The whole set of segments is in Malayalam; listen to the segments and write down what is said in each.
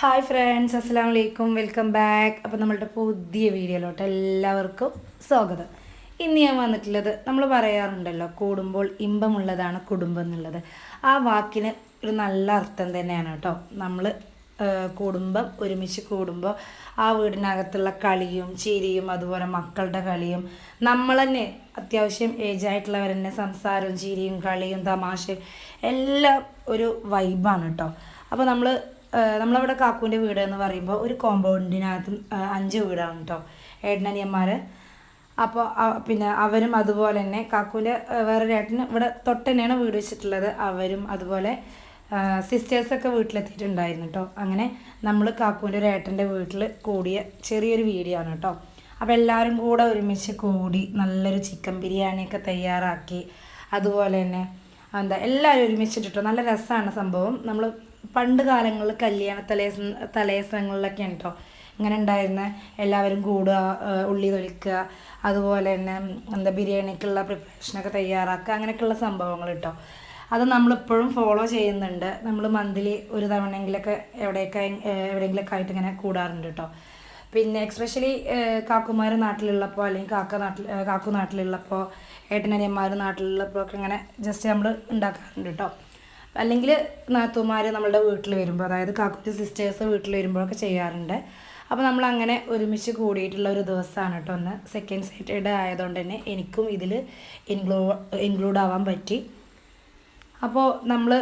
ഹായ് ഫ്രണ്ട്സ് അസ്സാം വലൈക്കും വെൽക്കം ബാക്ക് അപ്പോൾ നമ്മളുടെ പുതിയ വീഡിയോയിലോട്ട് എല്ലാവർക്കും സ്വാഗതം. ഇന്ന് ഞാൻ വന്നിട്ടുള്ളത് നമ്മൾ പറയാറുണ്ടല്ലോ കൂടുമ്പോൾ ഇമ്പമുള്ളതാണ് കുടുംബം എന്നുള്ളത്. ആ വാക്കിന് ഒരു നല്ല അർത്ഥം തന്നെയാണ് കേട്ടോ. നമ്മൾ കുടുംബം ഒരുമിച്ച് കൂടുമ്പോൾ ആ വീടിനകത്തുള്ള കളിയും ചിരിയും അതുപോലെ മക്കളുടെ കളിയും നമ്മൾ തന്നെ അത്യാവശ്യം ഏജ് ആയിട്ടുള്ളവർ തന്നെ സംസാരവും ചിരിയും കളിയും തമാശയും എല്ലാം ഒരു വൈബാണ് കേട്ടോ അപ്പോൾ നമ്മൾ നമ്മളവിടെ കാക്കുവിന്റെ വീട് എന്ന് പറയുമ്പോൾ ഒരു കോമ്പൗണ്ടിനകത്ത് അഞ്ച് വീടാണ് കേട്ടോ ഏട്ടനനിയന്മാർ അപ്പോൾ പിന്നെ അവരും അതുപോലെ തന്നെ കാക്കുവിന്റെ വേറൊരു ഏട്ടന് ഇവിടെ തൊട്ട് തന്നെയാണ് വീട് വെച്ചിട്ടുള്ളത്. അവരും അതുപോലെ സിസ്റ്റേഴ്സൊക്കെ വീട്ടിലെത്തിയിട്ടുണ്ടായിരുന്നു കേട്ടോ അങ്ങനെ നമ്മൾ കാക്കുവിന്റെ ഒരു ഏട്ടന്റെ വീട്ടിൽ കൂടിയ ചെറിയൊരു വീഡിയോ ആണ് കേട്ടോ അപ്പോൾ എല്ലാവരും കൂടെ ഒരുമിച്ച് കൂടി നല്ലൊരു ചിക്കൻ ബിരിയാണിയൊക്കെ തയ്യാറാക്കി. അതുപോലെ തന്നെ എന്താ എല്ലാവരും ഒരുമിച്ചിട്ടോ നല്ല രസമാണ് സംഭവം. നമ്മൾ പണ്ട് കാലങ്ങളിൽ കല്യാണ തലേസ തലേസങ്ങളിലൊക്കെയാണ് കേട്ടോ ഇങ്ങനെ ഉണ്ടായിരുന്ന. എല്ലാവരും കൂടുക ഉള്ളി തൊലിക്കുക അതുപോലെ തന്നെ എന്താ ബിരിയാണിക്കുള്ള പ്രിപ്പറേഷനൊക്കെ തയ്യാറാക്കുക. അങ്ങനെയൊക്കെയുള്ള സംഭവങ്ങൾ കേട്ടോ അത് നമ്മളിപ്പോഴും ഫോളോ ചെയ്യുന്നുണ്ട്. നമ്മൾ മന്ത്ലി ഒരു തവണയെങ്കിലൊക്കെ എവിടെയൊക്കെ എവിടെയെങ്കിലൊക്കെ ആയിട്ട് ഇങ്ങനെ കൂടാറുണ്ട് കേട്ടോ പിന്നെ എക്സ്പെഷ്യലി കാക്കുമാർ നാട്ടിലുള്ളപ്പോൾ അല്ലെങ്കിൽ കാക്ക നാട്ടിൽ കാക്കു നാട്ടിലുള്ളപ്പോൾ ഏട്ടനനിയന്മാർ നാട്ടിലുള്ളപ്പോൾ ഒക്കെ ഇങ്ങനെ ജസ്റ്റ് നമ്മൾ ഉണ്ടാക്കാറുണ്ട് കേട്ടോ അല്ലെങ്കിൽ നാത്തുമാർ നമ്മളുടെ വീട്ടിൽ വരുമ്പോൾ അതായത് കാക്കുറ്റി സിസ്റ്റേഴ്സ് വീട്ടിൽ വരുമ്പോഴൊക്കെ ചെയ്യാറുണ്ട്. അപ്പോൾ നമ്മൾ അങ്ങനെ ഒരുമിച്ച് കൂടിയിട്ടുള്ള ഒരു ദിവസമാണ് കേട്ടോ ഒന്ന് സെക്കൻഡ് സാറ്റർഡേ ആയതുകൊണ്ട് തന്നെ എനിക്കും ഇതിൽ ഇൻക്ലൂ ഇൻക്ലൂഡ് ആവാൻ പറ്റി. അപ്പോൾ നമ്മൾ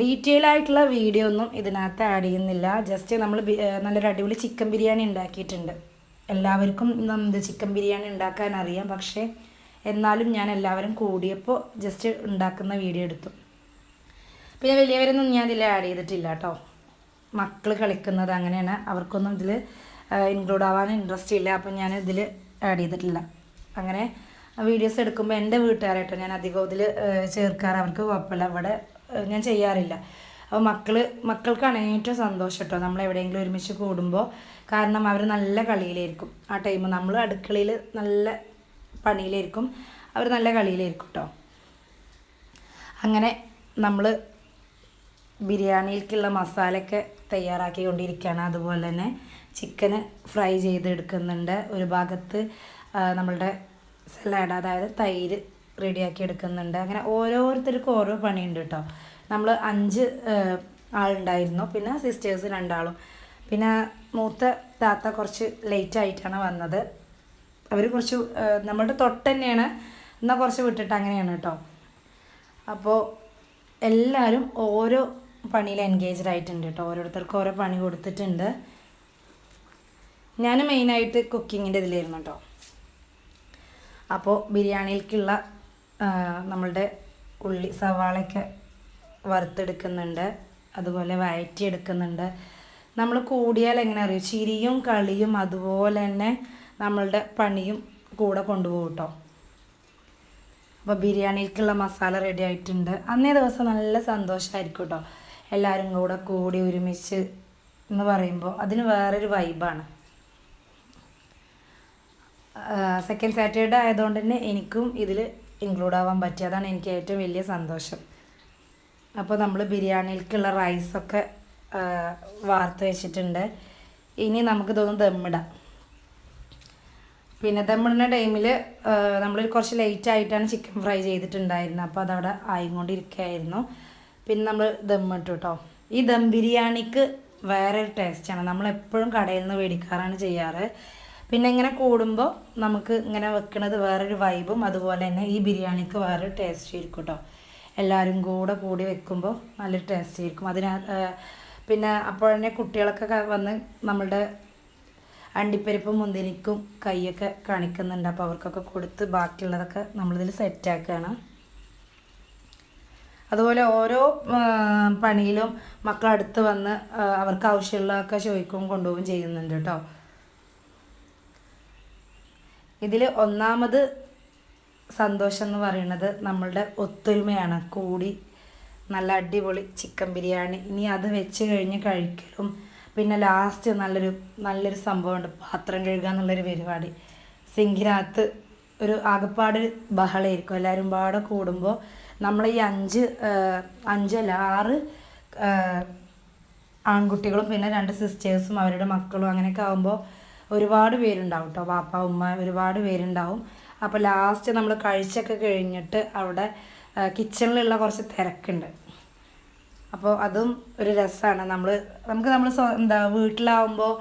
ഡീറ്റെയിൽ ആയിട്ടുള്ള വീഡിയോ ഒന്നും ഇതിനകത്ത് ആഡ് ചെയ്യുന്നില്ല. ജസ്റ്റ് നമ്മൾ നല്ലൊരു അടിപൊളി ചിക്കൻ ബിരിയാണി ഉണ്ടാക്കിയിട്ടുണ്ട്. എല്ലാവർക്കും എന്ത് ചിക്കൻ ബിരിയാണി ഉണ്ടാക്കാൻ അറിയാം. പക്ഷേ എന്നാലും ഞാൻ എല്ലാവരും കൂടിയപ്പോൾ ജസ്റ്റ് ഉണ്ടാക്കുന്ന വീഡിയോ എടുത്തു. പിന്നെ വലിയവരൊന്നും ഞാൻ ഇതിൽ ആഡ് ചെയ്തിട്ടില്ല കേട്ടോ. മക്കൾ കളിക്കുന്നത് അങ്ങനെയാണ്. അവർക്കൊന്നും ഇതിൽ ഇൻക്ലൂഡ് ആവാൻ ഇൻട്രസ്റ്റ് ഇല്ല. അപ്പം ഞാൻ ഇതിൽ ആഡ് ചെയ്തിട്ടില്ല. അങ്ങനെ വീഡിയോസ് എടുക്കുമ്പോൾ എന്റെ വീട്ടുകാരായിട്ടോ ഞാൻ അധികം ഇതിൽ ചേർക്കാറ്. അവർക്ക് കുഴപ്പമില്ല. അവിടെ ഞാൻ ചെയ്യാറില്ല. അപ്പോൾ മക്കൾ മക്കൾക്കാണ് ഏറ്റവും സന്തോഷം കേട്ടോ നമ്മൾ എവിടെയെങ്കിലും ഒരുമിച്ച് കൂടുമ്പോൾ കാരണം അവർ നല്ല കളിയിലായിരിക്കും ആ ടൈം നമ്മൾ അടുക്കളയിൽ നല്ല പണിയിലായിരിക്കും. അവർ നല്ല കളിയിലായിരിക്കും കേട്ടോ അങ്ങനെ നമ്മൾ ബിരിയാണിയിലേക്കുള്ള മസാലയൊക്കെ തയ്യാറാക്കിക്കൊണ്ടിരിക്കുകയാണ്. അതുപോലെ തന്നെ ചിക്കന് ഫ്രൈ ചെയ്തെടുക്കുന്നുണ്ട്. ഒരു ഭാഗത്ത് നമ്മളുടെ സലാഡ് അതായത് തൈര് റെഡിയാക്കി എടുക്കുന്നുണ്ട്. അങ്ങനെ ഓരോരുത്തർക്കും ഓരോ പണിയുണ്ട് കേട്ടോ നമ്മൾ അഞ്ച് ആളുണ്ടായിരുന്നു. പിന്നെ സിസ്റ്റേഴ്സ് രണ്ടാളും. പിന്നെ മൂത്ത താത്ത കുറച്ച് ലേറ്റ് ആയിട്ടാണ് വന്നത്. അവർ കുറച്ച് നമ്മളുടെ തൊട്ട് തന്നെയാണ്. എന്നാൽ കുറച്ച് വിട്ടിട്ട് അങ്ങനെയാണ് കേട്ടോ അപ്പോൾ എല്ലാവരും ഓരോ പണിയിൽ എൻഗേജ്ഡ് ആയിട്ടുണ്ട് കേട്ടോ ഓരോരുത്തർക്കും ഓരോ പണി കൊടുത്തിട്ടുണ്ട്. ഞാൻ മെയിനായിട്ട് കുക്കിങ്ങിന്റെ ഇതിലായിരുന്നു കേട്ടോ അപ്പോൾ ബിരിയാണിയിലേക്കുള്ള നമ്മളുടെ ഉള്ളി സവാളയൊക്കെ വറുത്തെടുക്കുന്നുണ്ട്. അതുപോലെ വയറ്റി എടുക്കുന്നുണ്ട് നമ്മൾ കൂടിയാൽ എങ്ങനെ അറിയും? ചിരിയും കളിയും അതുപോലെ തന്നെ നമ്മളുടെ പണിയും കൂടെ കൊണ്ടുപോകും കേട്ടോ. അപ്പോൾ ബിരിയാണിക്കുള്ള മസാല റെഡി ആയിട്ടുണ്ട്. അന്നേ ദിവസം നല്ല സന്തോഷമായിരിക്കും കേട്ടോ. എല്ലാവരും കൂടെ കൂടി ഒരുമിച്ച് എന്ന് പറയുമ്പോൾ അതിന് വേറൊരു വൈബാണ് സെക്കൻഡ് സാറ്റർഡേ ആയതുകൊണ്ട് തന്നെ എനിക്കും ഇതിൽ ഇൻക്ലൂഡ് ആവാൻ പറ്റി. അതാണ് എനിക്ക് ഏറ്റവും വലിയ സന്തോഷം. അപ്പോൾ നമ്മൾ ബിരിയാണിയിലേക്കുള്ള റൈസൊക്കെ വാർത്ത് വെച്ചിട്ടുണ്ട്. ഇനി നമുക്ക് തോന്നുന്നു ദമ്മിടാം പിന്നെ ദമ്മിടുന്ന ടൈമിൽ നമ്മൾ കുറച്ച് ലേറ്റ് ആയിട്ടാണ് ചിക്കൻ ഫ്രൈ ചെയ്തിട്ടുണ്ടായിരുന്നത്. അപ്പോൾ അതവിടെ ആയിക്കൊണ്ടിരിക്കുകയായിരുന്നു. പിന്നെ നമ്മൾ ദമ്മിട്ടു കേട്ടോ ഈ ദം ബിരിയാണിക്ക് വേറൊരു ടേസ്റ്റാണ് നമ്മൾ എപ്പോഴും കടയിൽ നിന്ന് മേടിക്കാറാണ് ചെയ്യാറ്. പിന്നെ ഇങ്ങനെ കൂടുമ്പോൾ നമുക്ക് ഇങ്ങനെ വെക്കുന്നത് വേറൊരു വൈബും അതുപോലെ തന്നെ ഈ ബിരിയാണിക്ക് വേറൊരു ടേസ്റ്റ് ആയിരിക്കും കേട്ടോ എല്ലാവരും കൂടെ കൂടി വെക്കുമ്പോൾ നല്ലൊരു ടേസ്റ്റ് ആയിരിക്കും. അതിന് പിന്നെ അപ്പോൾ തന്നെ കുട്ടികളൊക്കെ വന്ന് നമ്മളുടെ അണ്ടിപ്പരിപ്പും മുന്തിരിക്കും കൈയൊക്കെ കാണിക്കുന്നുണ്ട്. അപ്പോൾ അവർക്കൊക്കെ കൊടുത്ത് ബാക്കിയുള്ളതൊക്കെ നമ്മളിതിൽ സെറ്റാക്കുകയാണ് അതുപോലെ ഓരോ പണിയിലും മക്കൾ അടുത്ത് വന്ന് അവർക്ക് ആവശ്യമുള്ളതൊക്കെ ചോദിക്കുകയും കൊണ്ടുപോകും ചെയ്യുന്നുണ്ട് കേട്ടോ ഇതിൽ ഒന്നാമത് സന്തോഷം എന്ന് പറയുന്നത് നമ്മളുടെ ഒത്തൊരുമയാണ്. കൂടി നല്ല അടിപൊളി ചിക്കൻ ബിരിയാണി. ഇനി അത് വെച്ച് കഴിഞ്ഞ് കഴിക്കലും. പിന്നെ ലാസ്റ്റ് നല്ലൊരു നല്ലൊരു സംഭവമുണ്ട്. പാത്രം കഴുകുക എന്നുള്ളൊരു പരിപാടി. സിങ്കിനകത്ത് ഒരു ആകപ്പാട് ബഹളമായിരിക്കും എല്ലാവരും പാടെ കൂടുമ്പോൾ നമ്മൾ ഈ അഞ്ച് അഞ്ചല്ല ആറ് ആൺകുട്ടികളും പിന്നെ രണ്ട് സിസ്റ്റേഴ്സും അവരുടെ മക്കളും അങ്ങനെയൊക്കെ ആകുമ്പോൾ ഒരുപാട് പേരുണ്ടാവും കേട്ടോ വാപ്പ ഉമ്മ ഒരുപാട് പേരുണ്ടാവും. അപ്പോൾ ലാസ്റ്റ് നമ്മൾ കഴിച്ചൊക്കെ കഴിഞ്ഞിട്ട് അവിടെ കിച്ചണിലുള്ള കുറച്ച് തിരക്കുണ്ട്. അപ്പോൾ അതും ഒരു രസമാണ് നമ്മൾ നമുക്ക് നമ്മൾ എന്താ വീട്ടിലാവുമ്പോൾ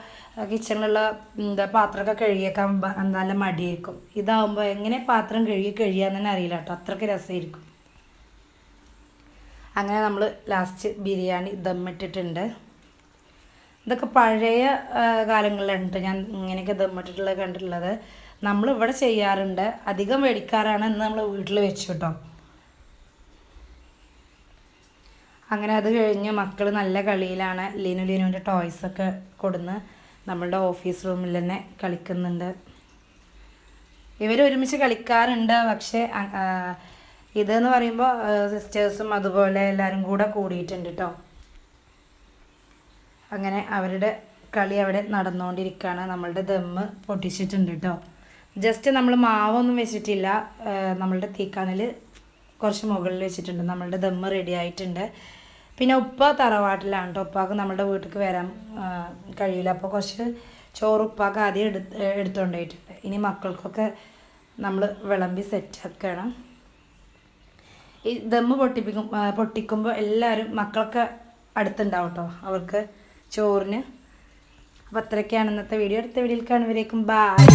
കിച്ചണിലുള്ള എന്താ പാത്രമൊക്കെ കഴുകിയേക്കാൻ നല്ല മടിയായിരിക്കും. ഇതാവുമ്പോൾ എങ്ങനെ പാത്രം കഴുകി കഴിയാന്ന് തന്നെ അറിയില്ല കേട്ടോ അത്രയ്ക്ക് രസമായിരിക്കും അങ്ങനെ നമ്മൾ ലാസ്റ്റ് ബിരിയാണി ദമ്മിട്ടിട്ടുണ്ട്. ഇതൊക്കെ പഴയ കാലങ്ങളിലുണ്ട് ഞാൻ ഇങ്ങനെയൊക്കെ ദമ്മിട്ടിട്ടുള്ളത് കണ്ടിട്ടുള്ളത്. നമ്മൾ ഇവിടെ ചെയ്യാറുണ്ട്. അധികം മേടിക്കാറാണ് എന്ന് നമ്മൾ വീട്ടിൽ വെച്ചു കേട്ടോ അങ്ങനെ അത് കഴിഞ്ഞ് മക്കൾ നല്ല കളിയിലാണ്. ലീനു ലീനുവിന്റെ ടോയ്സൊക്കെ കൊടുന്ന് നമ്മളുടെ ഓഫീസ് റൂമിൽ തന്നെ കളിക്കുന്നുണ്ട്. ഇവർ ഒരുമിച്ച് കളിക്കാറുണ്ട്. പക്ഷേ ഇതെന്ന് പറയുമ്പോൾ സിസ്റ്റേഴ്സും അതുപോലെ എല്ലാവരും കൂടെ കൂടിയിട്ടുണ്ട് കേട്ടോ അങ്ങനെ അവരുടെ കളി അവിടെ നടന്നുകൊണ്ടിരിക്കുകയാണ്. നമ്മളുടെ ദമ്മ് പൊട്ടിച്ചിട്ടുണ്ട് കേട്ടോ. ജസ്റ്റ് നമ്മൾ മാവൊന്നും വെച്ചിട്ടില്ല. നമ്മളുടെ തീക്കാനിൽ കുറച്ച് മുകളിൽ വെച്ചിട്ടുണ്ട്. നമ്മളുടെ ദമ്മ് റെഡി ആയിട്ടുണ്ട്. പിന്നെ ഉപ്പ തറവാട്ടിലാണ് കേട്ടോ. ഉപ്പാക്ക് നമ്മുടെ വീട്ടിലേക്ക് വരാൻ കഴിയില്ല. അപ്പോൾ കുറച്ച് ചോറ് ഉപ്പാക്ക് ആദ്യം എടുത്ത് എടുത്തുകൊണ്ടായിട്ടുണ്ട് ഇനി മക്കൾക്കൊക്കെ നമ്മൾ വിളമ്പി സെറ്റാക്കണം ഈ ദമ്മ് പൊട്ടിപ്പിക്കും പൊട്ടിക്കുമ്പോൾ എല്ലാവരും മക്കളൊക്കെ അടുത്തുണ്ടാവും കേട്ടോ. അവർക്ക് ചോറിന്. അപ്പോൾ അത്രയൊക്കെയാണ് ഇന്നത്തെ വീഡിയോ. അടുത്ത വീഡിയോയിൽ കാണുമ്പോഴേക്കും ബായ്